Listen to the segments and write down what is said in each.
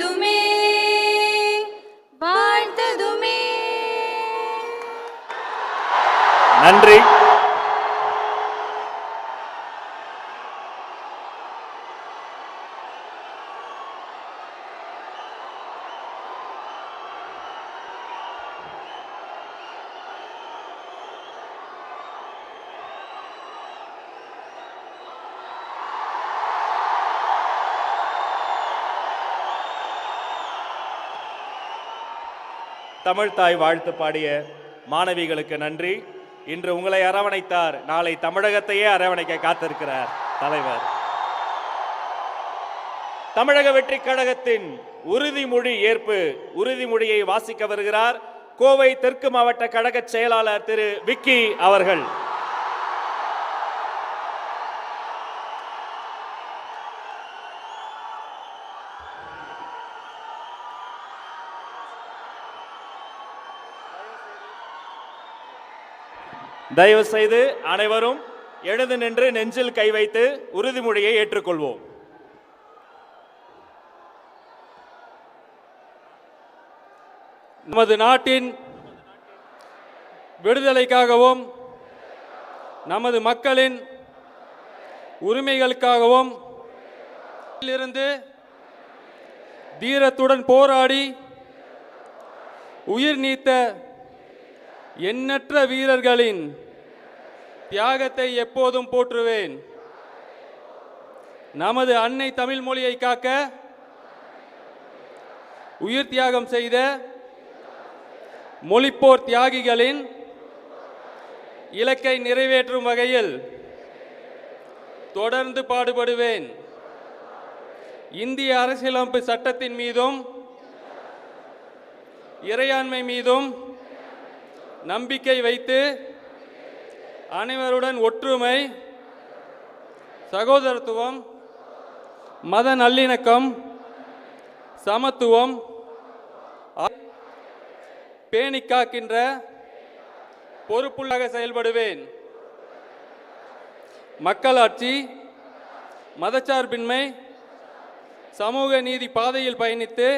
दुमे தமிழ் தாய் வாழ்த்து பாடிய மாணவிகளுக்கு நன்றி. இன்று உங்களை அரவணைத்தார். நாளை தமிழகத்தையே அரவணைக்க காத்திருக்கிறார் தலைவர். தமிழக வெற்றி கழகத்தின் உறுதிமொழி ஏற்பு உறுதிமொழியை வாசிக்க வருகிறார் கோவை தெற்கு மாவட்ட கழக செயலாளர் திரு விக்கி அவர்கள். தயவு செய்து அனைவரும் எழுந்து நின்று நெஞ்சில் கை வைத்து உறுதிமொழியை ஏற்றுக்கொள்வோம். நமது நாட்டின் விடுதலைக்காகவும் நமது மக்களின் உரிமைகளுக்காகவும் இருந்து தீரத்துடன் போராடி உயிர் நீத்த எண்ணற்ற வீரர்களின் தியாகத்தை எப்போதும் போற்றுவேன். நமது அன்னை தமிழ் மொழியை காக்க உயிர் தியாகம் செய்த மொழிப்போர் தியாகிகளின் இலக்கை நிறைவேற்றும் வகையில் தொடர்ந்து பாடுபடுவேன். இந்திய அரசியலமைப்பு சட்டத்தின் மீதும் இறையாண்மை மீதும் நம்பிக்கை வைத்து அனைவருடன் ஒற்றுமை சகோதரத்துவம் மத நல்லிணக்கம் சமத்துவம் பேணி காக்கின்ற பொறுப்புள்ளாக செயல்படுவேன். மக்களாட்சி மதச்சார்பின்மை சமூக நீதி பாதையில் பயணித்து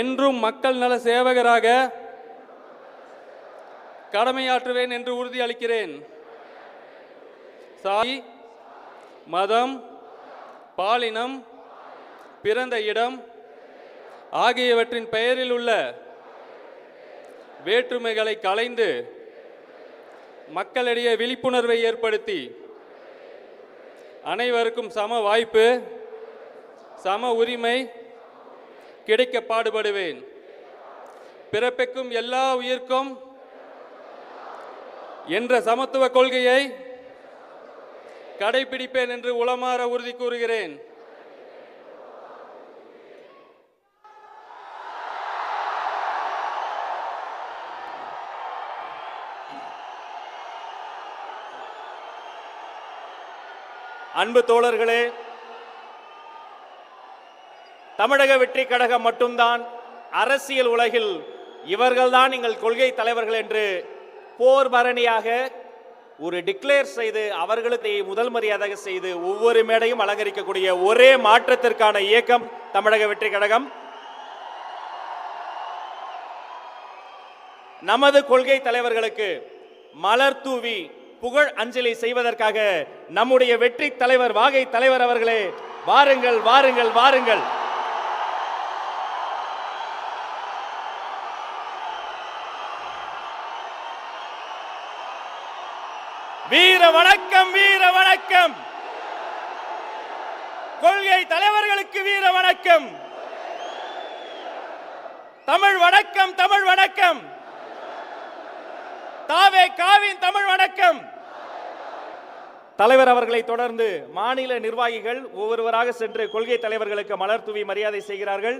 என்றும் மக்கள் நல சேவகராக கடமையாற்றுவேன் என்று உறுதியளிக்கிறேன் சாதி மதம் பாலினம் பிறந்த இடம் ஆகியவற்றின் பெயரில் உள்ள வேற்றுமைகளை களைந்து மக்களிடையே விழிப்புணர்வை ஏற்படுத்தி அனைவருக்கும் சம வாய்ப்பு சம உரிமை கிடைக்க பாடுபடுவேன். பிறப்பிக்கும் எல்லா உயிர்க்கும் என்ற சமத்துவ கொள்கையை கடைபிடிப்பேன் என்று உளமாற உறுதி கூறுகிறேன். அன்பு தோழர்களே தமிழக வெற்றி கழகம் மட்டும்தான் அரசியல் உலகில் இவர்கள்தான் எங்கள் கொள்கை தலைவர்கள் என்று போர் பரணியாக ஒரு டிக்ளேர் செய்து அவர்களுக்கு முதல் மரியாதை செய்து ஒவ்வொரு மேடையும் அலங்கரிக்கக்கூடிய ஒரே மாற்றத்திற்கான இயக்கம் தமிழக வெற்றி கழகம். நமது கொள்கை தலைவர்களுக்கு மலர் தூவி புகழ் அஞ்சலி செய்வதற்காக நம்முடைய வெற்றி தலைவர் வாகை தலைவர் அவர்களே வாருங்கள் வாருங்கள் வாருங்கள். வீர வணக்கம் வீர வணக்கம். கொள்கை தலைவர்களுக்கு வீர வணக்கம். தமிழ் வணக்கம் தமிழ் வணக்கம். தாவே காவின் தமிழ் வணக்கம். தலைவர் அவர்களை தொடர்ந்து மாநில நிர்வாகிகள் ஒவ்வொருவராக சென்று கொள்கை தலைவர்களுக்கு மலர் தூவி மரியாதை செய்கிறார்கள்.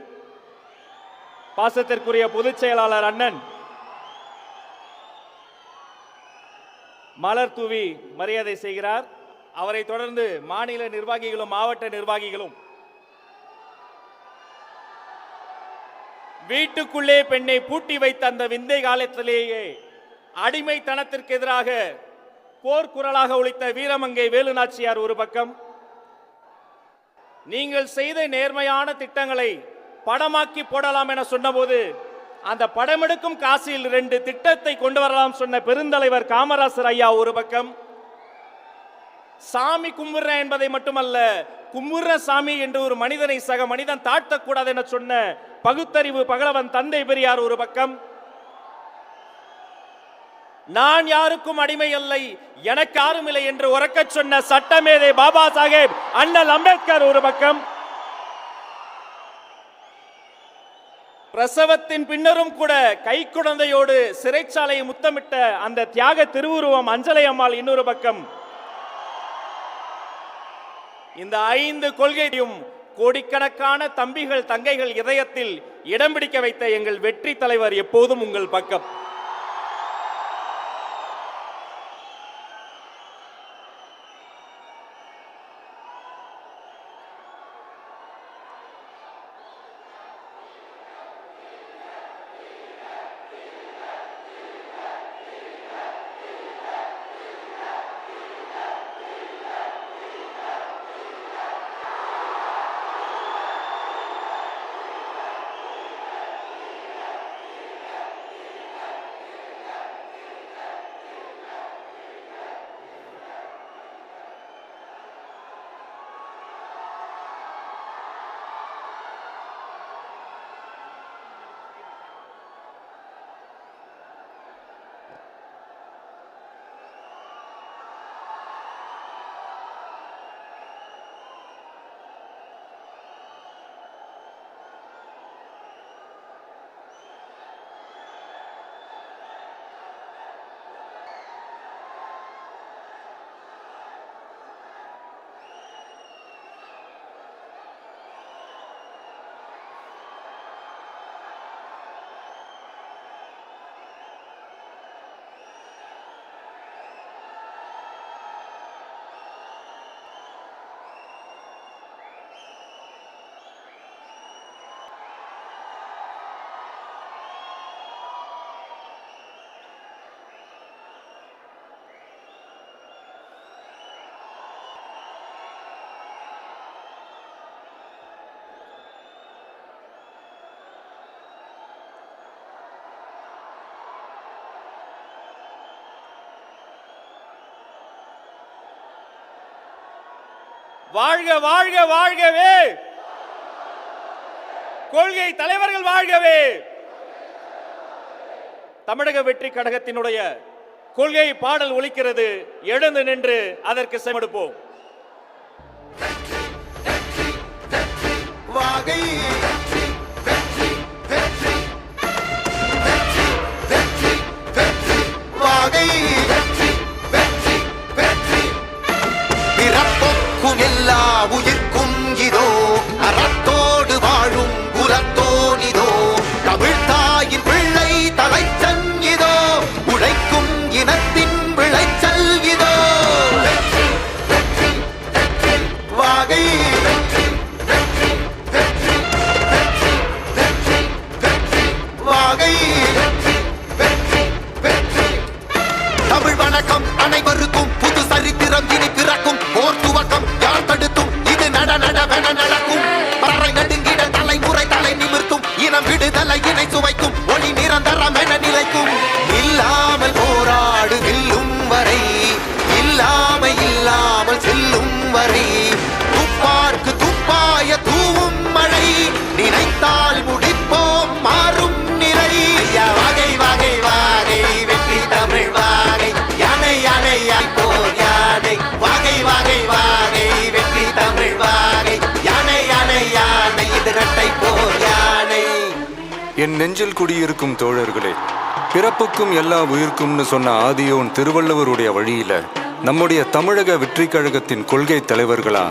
பாசத்திற்குரிய பொதுச் செயலாளர் அண்ணன் மலர் தூவி மரியாதை செய்கிறார். அவரை தொடர்ந்து மாநில நிர்வாகிகளும் மாவட்ட நிர்வாகிகளும். வீட்டுக்குள்ளே பெண்ணை பூட்டி வைத்த அந்த விந்தை காலத்திலேயே அடிமைத்தனத்திற்கு எதிராக போர்க்குரலாக ஒழித்த வீரமங்கை வேலுநாச்சியார் ஒரு பக்கம். நீங்கள் செய்த நேர்மையான திட்டங்களை படமாக்கி போடலாம் என சொன்னபோது அந்த படமெடுக்கும் காசியில் ரெண்டு திட்டத்தை கொண்டு வரலாம் சொன்ன பெருந்தலைவர் காமராசர் ஐயா ஒரு பக்கம். சாமி கும்பிடுறேன் என்பதை மட்டுமல்ல கும்பிடுற சாமி என்று ஒரு மனிதனை சக மனிதன் தாழ்த்தக்கூடாது என சொன்ன பகுத்தறிவு பகலவன் தந்தை பெரியார் ஒரு பக்கம். நான் யாருக்கும் அடிமை இல்லை எனக்கு யாரும் இல்லை என்று உறக்கச் சொன்ன சட்டமேதை பாபா சாஹேப் அண்ணல் அம்பேத்கர் ஒரு பக்கம். பிரசவத்தின் பின்னரும் கூட கைக்குழந்தையோடு சிறைச்சாலையை முத்தமிட்ட அந்த தியாக திருவுருவம் அஞ்சலை அம்மாள் இன்னொரு பக்கம். இந்த ஐந்து கொள்கையும் கோடிக்கணக்கான தம்பிகள் தங்கைகள் இதயத்தில் இடம் பிடிக்க வைத்த எங்கள் வெற்றி தலைவர் எப்போதும் உங்கள் பக்கம். வாழ்க வாழ்க வாழ்கவே. கொள்கை தலைவர்கள் வாழ்கவே. தமிழக வெற்றி கழகத்தினுடைய கொள்கை பாடல் ஒலிக்கிறது. எழுந்து நின்று அதற்கு செமடுப்போம். வாகை வாகை நெஞ்சில் குடியிருக்கும் தோழர்களே பிறப்புக்கும் எல்லா உயிர்க்கும்னு சொன்ன ஆதியோன் திருவள்ளுவருடைய வழியில நம்முடைய தமிழக வெற்றி கழகத்தின் கொள்கை தலைவர்களா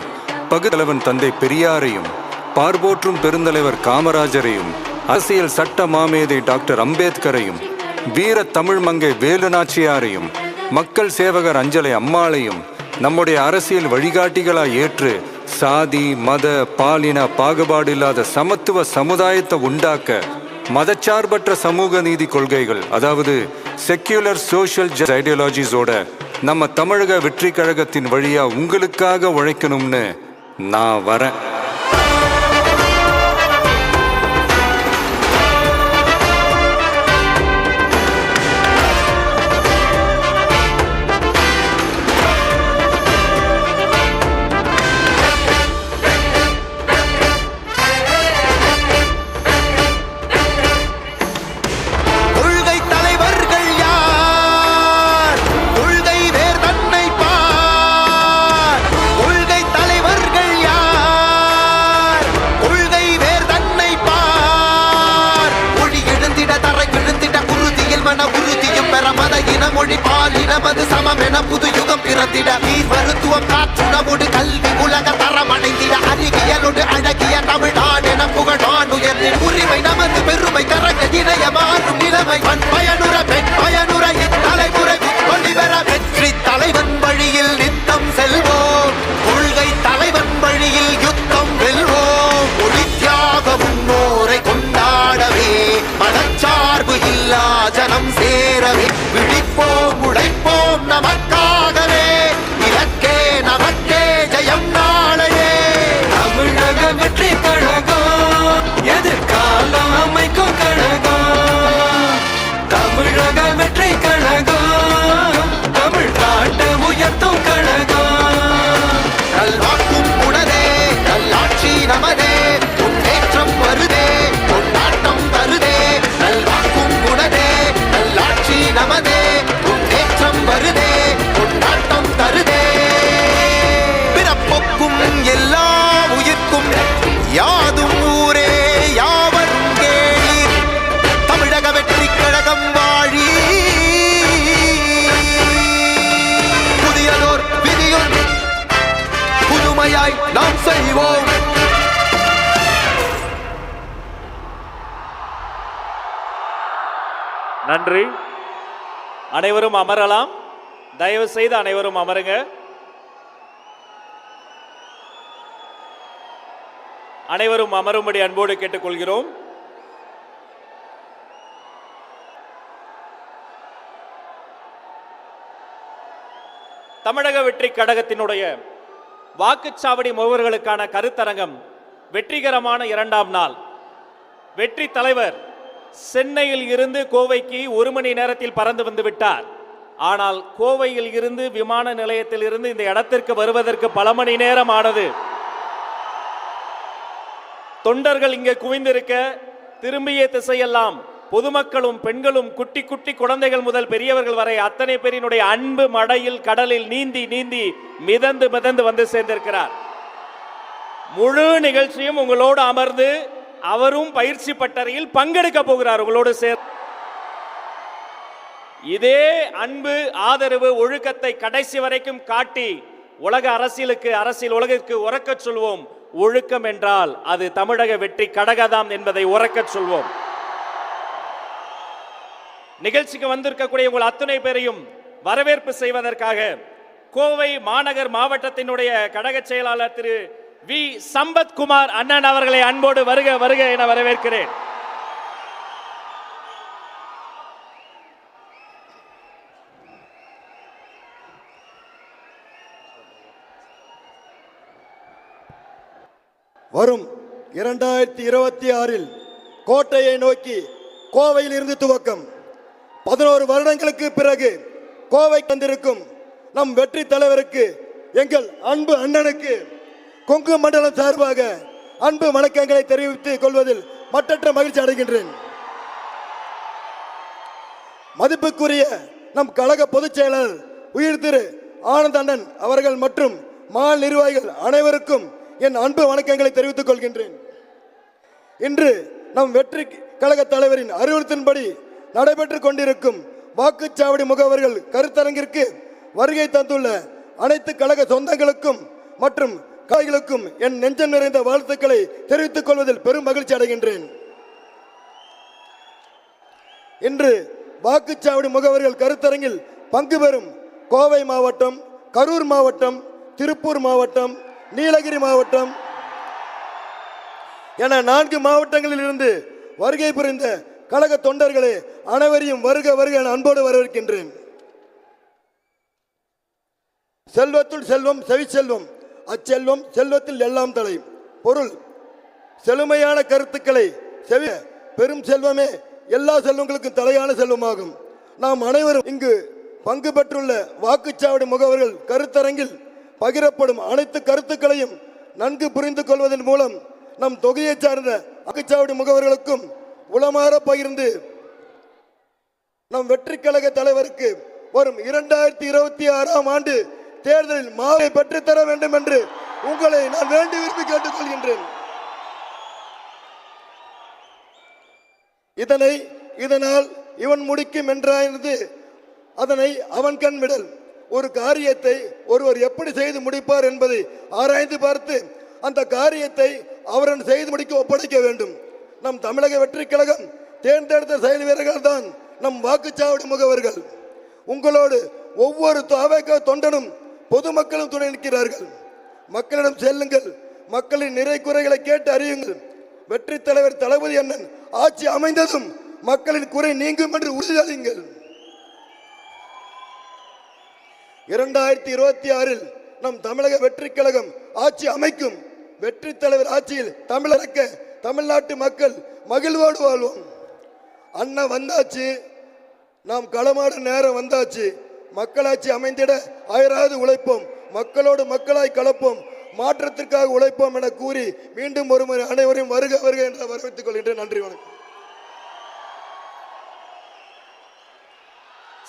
பகுத்தலைவன் தந்தை பெரியாரையும் பார்போற்றும் பெருந்தலைவர் காமராஜரையும் அரசியல் சட்ட மாமேதை டாக்டர் அம்பேத்கரையும் வீர தமிழ் மங்கை வேலுநாச்சியாரையும் மக்கள் சேவகர் அஞ்சலை அம்மாளையும் நம்முடைய அரசியல் வழிகாட்டிகளாய் ஏற்று சாதி மத பாலின பாகுபாடு இல்லாத சமத்துவ சமுதாயத்தை உண்டாக்க மதச்சார்பற்ற சமூக நீதி கொள்கைகள் அதாவது செக்யூலர் சோஷியல் ஐடியாலஜிஸோட நம்ம தமிழக வெற்றி கழகத்தின் வழியா உங்களுக்காக உழைக்கணும்னு நான் வரேன். யுகம் பிறந்திட நீர் மருத்துவம் காற்றுணவோடு கல்வி உலக தரம் அடைந்திட அறிவியலோடு அழகிய தமிழ்நாடு என புகழான் உயர்ந்திட உரிமை நமது பெருமை கரங்க இணைய மாறும் நிலைமை. பண் பயனுற பெண் பயனுற இத்தலைமுறை ஒளி பெற வெற்றி தலைவன் வழியில் நித்தம் செல்வோம். கொள்கை தலைவன் வழியில் யுத்தம் வெல்வோம். ஒளித்தியாக முன்னோரை கொண்டாடவே மதச்சார்பு இல்லா ஜனம் சேரவே. விழிப்போம் உழைப்போம் நமக்கு நன்றி. அனைவரும் அமரலாம். தயவு செய்து அனைவரும் அமருங்க. அனைவரும் அமரும்படி அன்போடு கேட்டுக்கொள்கிறோம். தமிழக வெற்றி கழகத்தினுடைய வாக்குச்சாவடி முகவர்களுக்கான கருத்தரங்கம் வெற்றிகரமான இரண்டாம் நாள். வெற்றி தலைவர் சென்னையில் இருந்து கோவைக்கு ஒரு மணி நேரத்தில் பறந்து வந்து விட்டார். ஆனால் கோவையில் இருந்து விமான நிலையத்தில் இருந்து இந்த இடத்திற்கு வருவதற்கு பல மணி நேரம் ஆனது. தொண்டர்கள் இங்கே குவிந்திருக்க திரும்பிய திசையெல்லாம் பொதுமக்களும் பெண்களும் குட்டி குட்டி குழந்தைகள் முதல் பெரியவர்கள் வரை அத்தனை பேரினுடைய அன்பு மடையில் கடலில் நீந்தி நீந்தி மிதந்து மிதந்து வந்து சேர்ந்திருக்கிறார். முழு நிகழ்ச்சியும் உங்களோடு அமர்ந்து அவரும் பயிற்சி பட்டறையில் பங்கெடுக்க போகிறார் உங்களோடு சேர் இதே அன்பு ஆதரவு ஒழுக்கத்தை கடைசி வரைக்கும் காட்டி உலக அரசியலுக்கு அரசியல் உலகிற்கு உறக்கச் சொல்வோம். ஒழுக்கம் என்றால் அது தமிழக வெற்றி கடகதாம் என்பதை உறக்கச் சொல்வோம். நிகழ்ச்சிக்கு வந்திருக்கக்கூடிய உங்கள் அத்துணை பேரையும் வரவேற்பு செய்வதற்காக கோவை மாநகர் மாவட்டத்தினுடைய கழக செயலாளர் திரு வி. சம்பத்குமார் அண்ணன் அவர்களை அன்போடு வருக வருக என வரவேற்கிறேன். வரும் இரண்டாயிரத்தி இருபத்தி ஆறில் கோட்டையை நோக்கி கோவையில் இருந்து துவக்கம். பதினோரு வருடங்களுக்கு பிறகு கோவை வந்திருக்கும் நம் வெற்றி தலைவருக்கு எங்கள் அன்பு அண்ணனுக்கு கொங்கு மண்டலம் சார்பாக அன்பு வணக்கங்களை தெரிவித்துக் கொள்வதில் மற்ற மகிழ்ச்சி அடைகின்றேன். மதிப்புக்குரிய நம் கழக பொதுச் செயலர் உயிர் திரு ஆனந்தண்ணன் அவர்கள் மற்றும் மாநில நிர்வாகிகள் அனைவருக்கும் என் அன்பு வணக்கங்களை தெரிவித்துக் கொள்கின்றேன். இன்று நம் வெற்றி கழக தலைவரின் அறிவுறுத்தின்படி நடைபெற்றுக் கொண்டிருக்கும் வாக்குச்சாவடி முகவர்கள் கருத்தரங்கிற்கு வருகை தந்துள்ள அனைத்து கழக சொந்தங்களுக்கும் மற்றும் காய்களுக்கும் என் நெஞ்சம் நிறைந்த வாழ்த்துக்களை தெரிவித்துக் கொள்வதில் பெரும் மகிழ்ச்சி அடைகின்றேன். இன்று வாக்குச்சாவடி முகவர்கள் கருத்தரங்கில் பங்கு பெறும் கோவை மாவட்டம் கரூர் மாவட்டம் திருப்பூர் மாவட்டம் நீலகிரி மாவட்டம் என நான்கு மாவட்டங்களில் இருந்து வருகை புரிந்த கழக தொண்டர்களே அனைவரையும் வருக வருக என அன்போடு வரவேற்கின்றேன். செல்வத்துள் செல்வம் செவிச்செல்வம் அச்செல்வம் செல்வத்தில் எல்லாம் தலை பொருள் செழுமையான கருத்துக்களை செவி பெரும் செல்வமே எல்லா செல்வங்களுக்கும் தலையான செல்வமாகும். நாம் அனைவரும் இங்கு பங்கு பெற்றுள்ள வாக்குச்சாவடி முகவர்கள் கருத்தரங்கில் பகிரப்படும் அனைத்து கருத்துக்களையும் நன்கு புரிந்து கொள்வதன் மூலம் நம் தொகையை சார்ந்த வாக்குச்சாவடி முகவர்களுக்கும் உளமாற பகிர்ந்து நம் வெற்றி கழக தலைவருக்கு வரும் இரண்டாயிரத்தி இருபத்தி ஆறாம் ஆண்டு தேர்தலில் மாவை பெற்றுத்தர வேண்டும் என்று உங்களை நான் வேண்டி விரும்பி கேட்டுக்கொள்கின்றேன். இதனை இதனால் இவன் முடிக்கும் என்றாயிருந்து அதனை அவன் கண் விடல். ஒரு காரியத்தை ஒருவர் எப்படி செய்து முடிப்பார் என்பதை ஆராய்ந்து பார்த்து அந்த காரியத்தை அவரன் செய்து முடிக்க ஒப்படைக்க வேண்டும். நம் தமிழக வெற்றி கழகம் தேர்ந்தெடுத்த செயல் வீரர்கள் தான் நம் வாக்குச்சாவடி முகவர்கள். உங்களோடு ஒவ்வொரு தாவேக தொண்டனும் பொதுமக்களும் துணை நிற்கிறார்கள். மக்களிடம் செல்லுங்கள். மக்களின் நிறை குறைகளை கேட்டு அறியுங்கள். வெற்றி தலைவர் தளபதி அண்ணன் ஆட்சி அமைந்ததும் மக்களின் குறை நீங்கும் என்று உறுதியளியுங்கள் இரண்டாயிரத்தி இருபத்தி ஆறில் நம் தமிழக வெற்றி கழகம் ஆட்சி அமைக்கும். வெற்றி தலைவர் ஆட்சியில் தமிழக தமிழ்நாட்டு மக்கள் மகிழ்வோடு வாழ்வோம். அண்ணன் வந்தாச்சு. நாம் களமாட நேரம் வந்தாச்சு. மக்களாட்சி அமைந்திட அயராது உழைப்போம். மக்களோடு மக்களாய் கலப்போம். மாற்றத்திற்காக உழைப்போம் என கூறி மீண்டும் ஒருமுறை அனைவரையும் வருக வருக என்று வரவேற்றுக் கொள்கின்றேன். நன்றி வணக்கம்.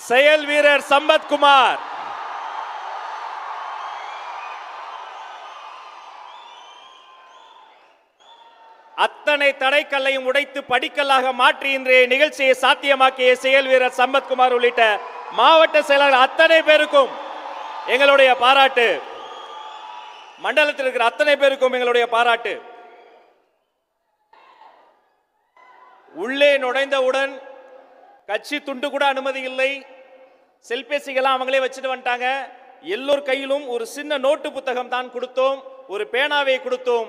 செயல் வீரர் சம்பத்குமார் அத்தனை தடைக்கல்லையும் உடைத்து படிக்கல்லாக மாற்றி இன்றைய நிகழ்ச்சியை சாத்தியமாக்கிய செயல் வீரர் சம்பத்குமார் உள்ளிட்ட மாவட்ட செயலாளர் அத்தனை பேருக்கும் எங்களுடைய பாராட்டு. மண்டலத்தில் இருக்கிற அத்தனை பேருக்கும் எங்களுடைய பாராட்டு. உள்ளே நுழைந்தவுடன் கட்சி துண்டு கூட அனுமதி இல்லை. செல்பேசிகள்லாம் அவங்களே வச்சுட்டு வந்துட்டாங்க. எல்லோர் கையிலும் ஒரு சின்ன நோட்டு புத்தகம் தான் கொடுத்தோம். ஒரு பேனாவை கொடுத்தோம்.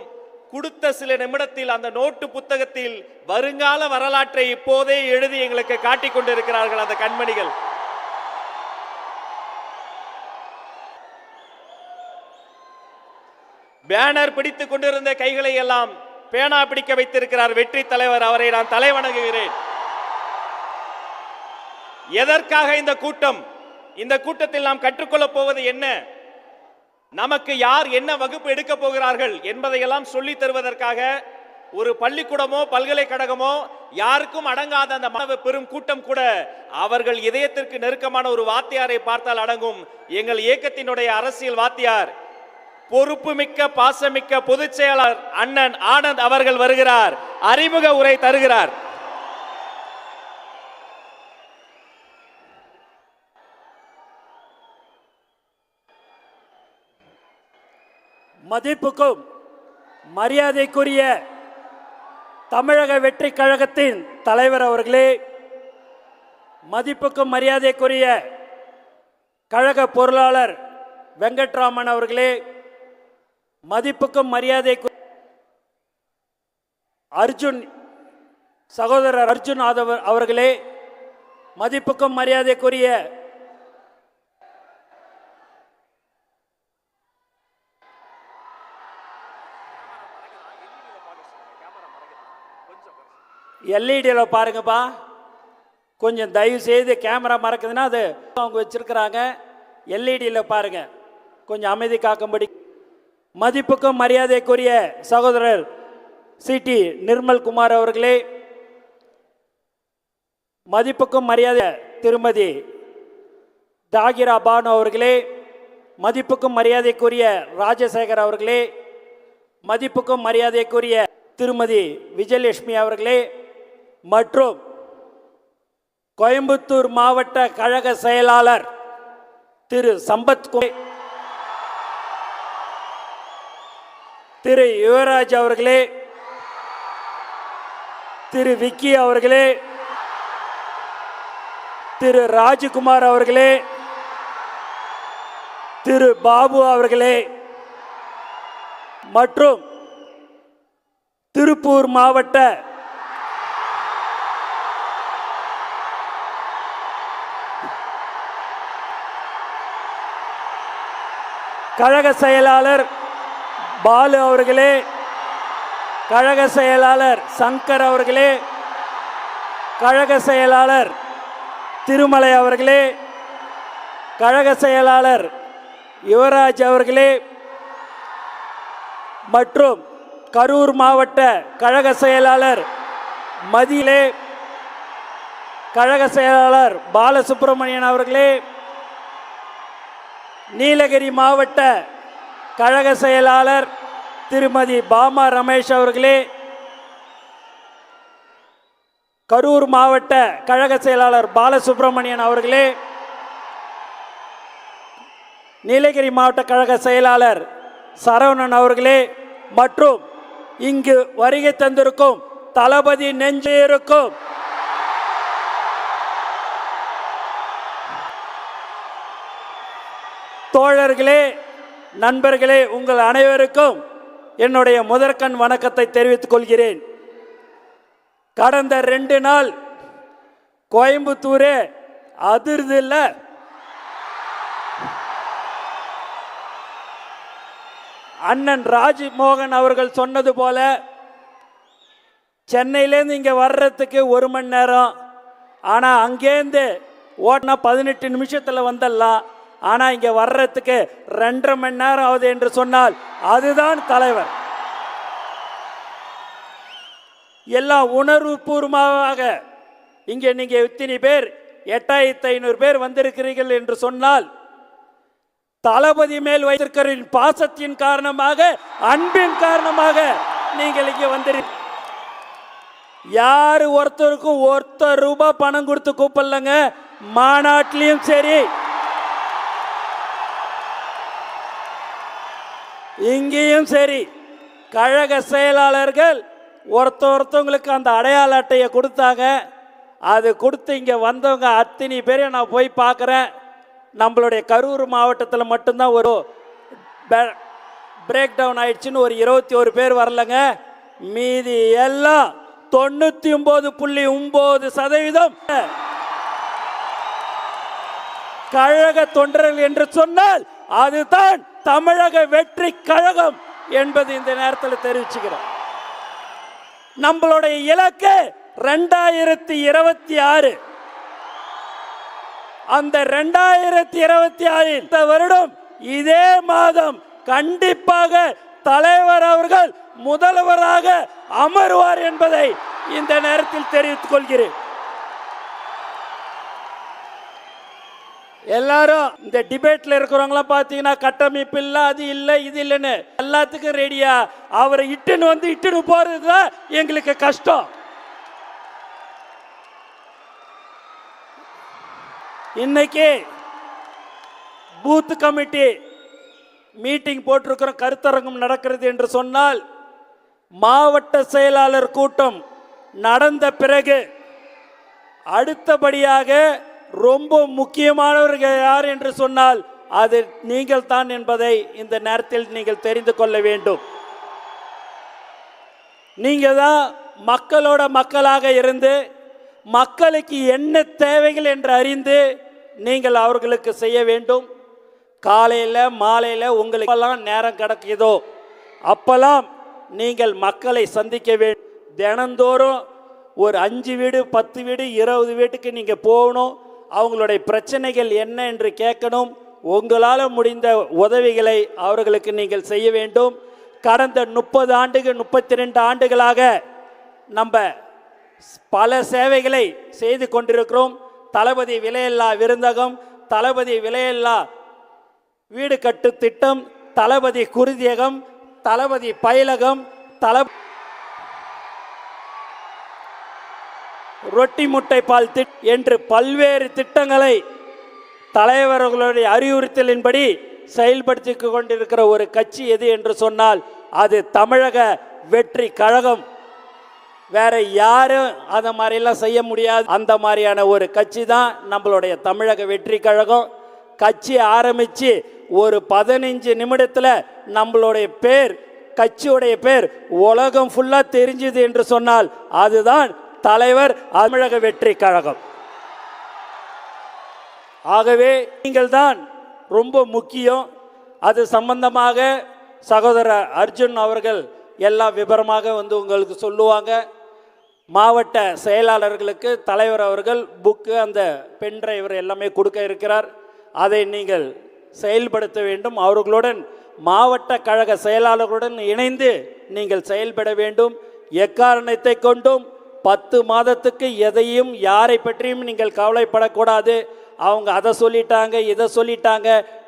கொடுத்த சில நிமிடத்தில் அந்த நோட்டு புத்தகத்தில் வருங்கால வரலாற்றை இப்போதே எழுதி எங்களுக்கு காட்டிக் கொண்டிருக்கிறார்கள் அந்த கண்மணிகள். பேனர் பிடித்துக் கொண்டிருந்த கைகளை எல்லாம் பேனா பிடிக்க வைத்திருக்கிறார் வெற்றி தலைவர். அவரை நான் தலை வணங்குகிறேன். எதற்காக இந்த கூட்டம்? இந்த கூட்டத்தில் நாம் கற்றுக்கொள்ளப் போவது என்ன? நமக்கு யார் என்ன வகுப்பு எடுக்க போகிறார்கள் என்பதையெல்லாம் சொல்லித் தருவதற்காக ஒரு பள்ளிக்கூடமோ பல்கலைக்கழகமோ யாருக்கும் அடங்காத அந்த மாணவ பெரும் கூட்டம் கூட அவர்கள் இதயத்திற்கு நெருக்கமான ஒரு வாத்தியாரை பார்த்தால் அடங்கும். எங்கள் இயக்கத்தினுடைய அரசியல் வாத்தியார் பொறுப்புமிக்க பாசமிக்க பொதுச் செயலாளர் அண்ணன் ஆனந்த் அவர்கள் வருகிறார். அறிமுக உரை தருகிறார். மதிப்புக்கும் மரியாதைக்குரிய தமிழக வெற்றி கழகத்தின் தலைவர் அவர்களே மதிப்புக்கும் மரியாதைக்குரிய கழக பொருளாளர் வெங்கட்ராமன் அவர்களே மதிப்புக்கும் மரியாதைக்கு அர்ஜுன் சகோதரர் அர்ஜுன் ஆதவர் அவர்களே மதிப்புக்கும் மரியாதைக்குரிய எல்இடியில் பாருங்கப்பா. கொஞ்சம் தயவு செய்து கேமரா மறக்குதுன்னா அது அவங்க வச்சுருக்கிறாங்க. எல்இடியில் பாருங்க. கொஞ்சம் அமைதி காக்கும்படி மதிப்புக்கும் மரியாதைக்குரிய சகோதரர் சி டி நிர்மல் குமார் அவர்களே மதிப்புக்கும் மரியாதை திருமதி தாகிரா பானு அவர்களே மதிப்புக்கும் மரியாதைக்குரிய ராஜசேகர் அவர்களே மதிப்புக்கும் மரியாதைக்குரிய திருமதி விஜயலட்சுமி அவர்களே மற்றும் கோயம்புத்தூர் மாவட்ட கழக செயலாளர் திரு சம்பத் திரு யுவராஜ் அவர்களே திரு விக்கி அவர்களே திரு ராஜகுமார் அவர்களே திரு பாபு அவர்களே மற்றும் திருப்பூர் மாவட்ட கழக செயலாளர் பாலு அவர்களே கழக செயலாளர் சங்கர் அவர்களே கழக செயலாளர் திருமலை அவர்களே கழக செயலாளர் யுவராஜ் அவர்களே மற்றும் கரூர் மாவட்ட கழக செயலாளர் மதியிலே கழக செயலாளர் பாலசுப்பிரமணியன் அவர்களே நீலகிரி மாவட்ட கழக செயலாளர் திருமதி பாமா ரமேஷ் அவர்களே கரூர் மாவட்ட கழக செயலாளர் பாலசுப்பிரமணியன் அவர்களே நீலகிரி மாவட்ட கழக செயலாளர் சரவணன் அவர்களே மற்றும் இங்கு வருகை தந்திருக்கும் தளபதி நெஞ்சு இருக்கும் தோழர்களே நண்பர்களே உங்கள் அனைவருக்கும் என்னுடைய முதற்கண் வணக்கத்தை தெரிவித்துக் கொள்கிறேன். கடந்த ரெண்டு நாள் கோயம்புத்தூரே அதிர்து இல்லை அண்ணன் ராஜ்மோகன் அவர்கள் சொன்னது போல சென்னையிலேருந்து இங்கே வர்றதுக்கு ஒரு மணி நேரம் ஆனால் அங்கேருந்து ஓட்டினா பதினெட்டு நிமிஷத்தில் வந்துடலாம். ஆனால் இங்கே வர்றதுக்கு ரெண்டரை மணி நேரம் ஆகுது என்று சொன்னால் அதுதான் தலைவர். எல்லாம் உணர்வுபூர்வமாக இங்கே நீங்கள் இத்தனை பேர் எட்டாயிரத்தி ஐநூறு பேர் வந்திருக்கிறீர்கள் என்று சொன்னால் தளபதி மேல் வைத்திருக்கிற பாசத்தின் காரணமாக அன்பின் காரணமாக நீங்கள் இங்கே வந்திரு யாரு ஒருத்தருக்கும் ஒருத்தர் ரூபாய் பணம் கொடுத்து கூப்பிடலங்க மாநாட்டிலையும் சரி இங்கேயும் சரி. கழக செயலாளர்கள் ஒருத்த ஒருத்தவங்களுக்கு அந்த அடையாள அட்டையை கொடுத்தாங்க. அது கொடுத்து இங்கே வந்தவங்க அத்தனை பேரையும் நான் போய் பார்க்குறேன். நம்மளுடைய கரூர் மாவட்டத்தில் மட்டும்தான் ஒரு பிரேக் டவுன் ஆயிடுச்சுன்னு ஒரு இருபத்தி ஒரு பேர் வரலங்க. மீதி எல்லாம் தொண்ணூற்றி ஒம்பது புள்ளி ஒம்பது சதவீதம். கழக தொண்டர்கள் என்று சொன்னால் அதுதான் தமிழக வெற்றி கழகம் என்பது இந்த நேரத்தில் தெரிவிச்சுக்கிறோம் நம்மளுடைய இலக்கு ரெண்டாயிரத்தி இருபத்தி ஆறு. அந்த ரெண்டாயிரத்தி இருபத்தி ஆறு இந்த வருடம் இதே மாதம் கண்டிப்பாக தலைவர் அவர்கள் முதல்வராக அமருவார் என்பதை இந்த நேரத்தில் தெரிவித்துக் கொள்கிறேன். எல்லாரும் இந்த டிபேட்ல இருக்கிறவங்களாம் பார்த்தீங்கன்னா கட்டமைப்பு இல்லை அது இல்லை இது இல்லைன்னு எல்லாத்துக்கும் ரெடியா அவரை இட்டுன்னு வந்து இட்டுன்னு போறது தான் எங்களுக்கு கஷ்டம். இன்னைக்கு பூத் கமிட்டி மீட்டிங் போட்டிருக்கிற கருத்தரங்கம் நடக்கிறது என்று சொன்னால் மாவட்ட செயலாளர் கூட்டம் நடந்த பிறகு அடுத்தபடியாக ரொம்ப முக்கியமானவர்கள் யார் என்று சொன்னால் அது நீங்கள் தான் என்பதை இந்த நேரத்தில் நீங்கள் தெரிந்து கொள்ள வேண்டும். நீங்க தான் மக்களோட மக்களாக இருந்து மக்களுக்கு என்ன தேவைகள் என்று அறிந்து நீங்கள் அவர்களுக்கு செய்ய வேண்டும். காலையில் மாலையில் உங்களுக்கு நேரம் கிடைக்குதோ அப்பெல்லாம் நீங்கள் மக்களை சந்திக்க வேண்டும். தினந்தோறும் ஒரு அஞ்சு வீடு பத்து வீடு இருபது வீட்டுக்கு நீங்கள் போகணும். அவங்களுடைய பிரச்சனைகள் என்ன என்று கேட்கணும். உங்களால் முடிந்த உதவிகளை அவர்களுக்கு நீங்கள் செய்ய வேண்டும். கடந்த முப்பது ஆண்டுகள் முப்பத்தி ரெண்டு ஆண்டுகளாக நம்ம பல சேவைகளை செய்து கொண்டிருக்கிறோம். தளபதி விலையில்லா விருந்தகம் தளபதி விலையில்லா வீடு கட்டு திட்டம் தளபதி குருதியகம் தளபதி பயிலகம் தள ரொட்டி முட்டை பால் திட் என்று பல்வேறு திட்டங்களை தலைவர்களுடைய அறிவுறுத்தலின்படி செயல்படுத்தி கொண்டிருக்கிற ஒரு கட்சி எது என்று சொன்னால் அது தமிழக வெற்றி கழகம். வேற யாரும் அந்த மாதிரிலாம் செய்ய முடியாது. அந்த மாதிரியான ஒரு கட்சி தான் நம்மளுடைய தமிழக வெற்றி கழகம். கட்சி ஆரம்பித்து ஒரு பதினஞ்சு நிமிடத்தில் நம்மளுடைய பேர் கட்சியுடைய பேர் உலகம் ஃபுல்லாக தெரிஞ்சுது என்று சொன்னால் அதுதான் தலைவர் தமிழக வெற்றி கழகம். ஆகவே நீங்கள் தான் ரொம்ப முக்கியம். அது சம்பந்தமாக சகோதரர் அர்ஜுன் அவர்கள் எல்லாம் விபரமாக வந்து உங்களுக்கு சொல்லுவாங்க. மாவட்ட செயலாளர்களுக்கு தலைவர் அவர்கள் புக்கு அந்த பென் டிரைவர் எல்லாமே கொடுக்க இருக்கிறார். அதை நீங்கள் செயல்படுத்த வேண்டும். அவர்களுடன் மாவட்ட கழக செயலாளர்களுடன் இணைந்து நீங்கள் செயல்பட வேண்டும். எக்காரணத்தை கொண்டும் பத்து மாதத்துக்கு எதையும் யாரை பற்றியும் நீங்கள் கவலைப்படக்கூடாது. அவங்க அதை சொல்லிட்டாங்க இதை சொல்லிட்டாங்க.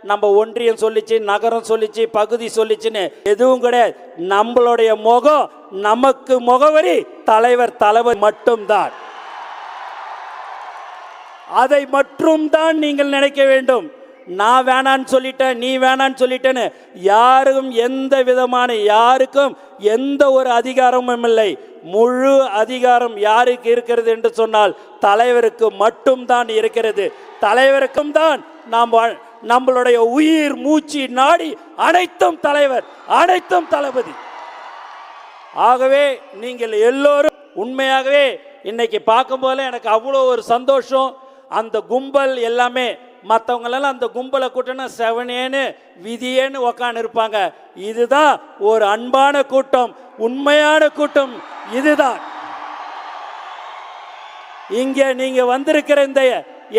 நம்ம ஒன்றியம் சொல்லிச்சு நகரம் சொல்லிச்சு பகுதி சொல்லிச்சுன்னு எதுவும் கிடையாது. நம்மளுடைய முகம் நமக்கு முகவரி தலைவர் தலைவர் மட்டும்தான். அதை மட்டும்தான் நீங்கள் நினைக்க வேண்டும். நான் வேணான்னு சொல்லிட்டேன் நீ வேணான்னு சொல்லிட்டேன்னு யாருக்கும் எந்த விதமான யாருக்கும் எந்த ஒரு அதிகாரமும் இல்லை. முழு அதிகாரம் யாருக்கு இருக்கிறது என்று சொன்னால் தலைவருக்கு மட்டும்தான் இருக்கிறது. தலைவருக்கும் தான் நாம் வாழ்- நம்மளுடைய உயிர் மூச்சு நாடி அனைத்தும் தலைவர் அனைத்தும் தளபதி. ஆகவே நீங்கள் எல்லோரும் உண்மையாகவே இன்னைக்கு பார்க்கும்போது எனக்கு அவ்வளோ ஒரு சந்தோஷம். அந்த கும்பல் எல்லாமே மற்றவங்களெல்லாம் அந்த கும்பலை கூட்டினா செவனேன்னு விதியேன்னு உக்காந்து இருப்பாங்க இதுதான் ஒரு அன்பான கூட்டம் உண்மையான கூட்டம். இதுதான். இங்கே நீங்கள் வந்திருக்கிற இந்த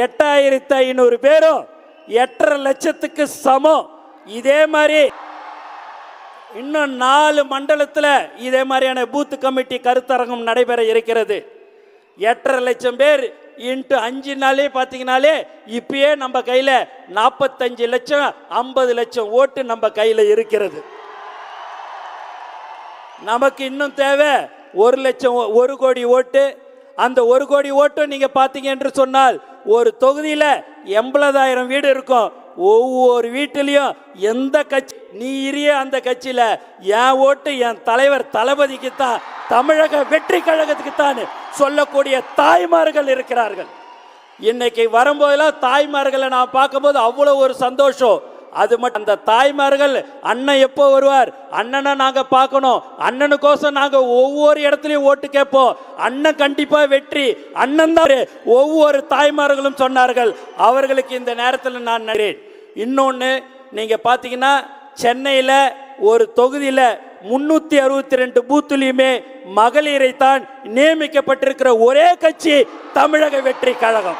எட்டாயிரத்தி ஐநூறு பேரும் எட்டரை லட்சத்துக்கு சமம். இதே மாதிரி இன்னும் நாலு மண்டலத்தில் இதே மாதிரியான பூத்து கமிட்டி கருத்தரங்கம் நடைபெற இருக்கிறது. எட்டரை லட்சம் பேர் இன்ட்டு அஞ்சு நாளே பார்த்தீங்கனாலே இப்பயே நம்ம கையில் நாற்பத்தஞ்சு லட்சம் ஐம்பது லட்சம் ஓட்டு நம்ம கையில் இருக்கிறது. நமக்கு இன்னும் தேவை ஒரு லட்சம் ஓ- ஒரு கோடி ஓட்டு. அந்த ஒரு கோடி ஓட்டும் நீங்கள் பார்த்தீங்க என்று சொன்னால் ஒரு தொகுதியில் எண்பதாயிரம் வீடு இருக்கும். ஒவ்வொரு வீட்டிலையும் எந்த கட்சி நீ இரிய அந்த கட்சியில் என் ஓட்டு என் தலைவர் தளபதிக்கு தான் தமிழக வெற்றி கழகத்துக்கு தான் சொல்லக்கூடிய தாய்மார்கள் இருக்கிறார்கள். இன்னைக்கு வரும்போதெல்லாம் தாய்மார்களை நான் பார்க்கும்போது அவ்வளோ ஒரு சந்தோஷம். அது மட்டும் அந்த தாய்மார்கள் அண்ணன் எப்போ வருவார்? அண்ணனை நாங்கள் பார்க்கணும். அண்ணனுக்கோசம் நாங்கள் ஒவ்வொரு இடத்துலையும் ஓட்டு கேட்போம். அண்ணன் கண்டிப்பாக வெற்றி. அண்ணன் தான் ஒவ்வொரு தாய்மார்களும் சொன்னார்கள். அவர்களுக்கு இந்த நேரத்தில் நான் நன்றேன் இன்னொன்று நீங்கள் பார்த்தீங்கன்னா சென்னையில் ஒரு தொகுதியில் முன்னூத்தி அறுபத்தி ரெண்டு பூத்துலையுமே மகளிரை தான் நியமிக்கப்பட்டிருக்கிற ஒரே கட்சி தமிழக வெற்றி கழகம்.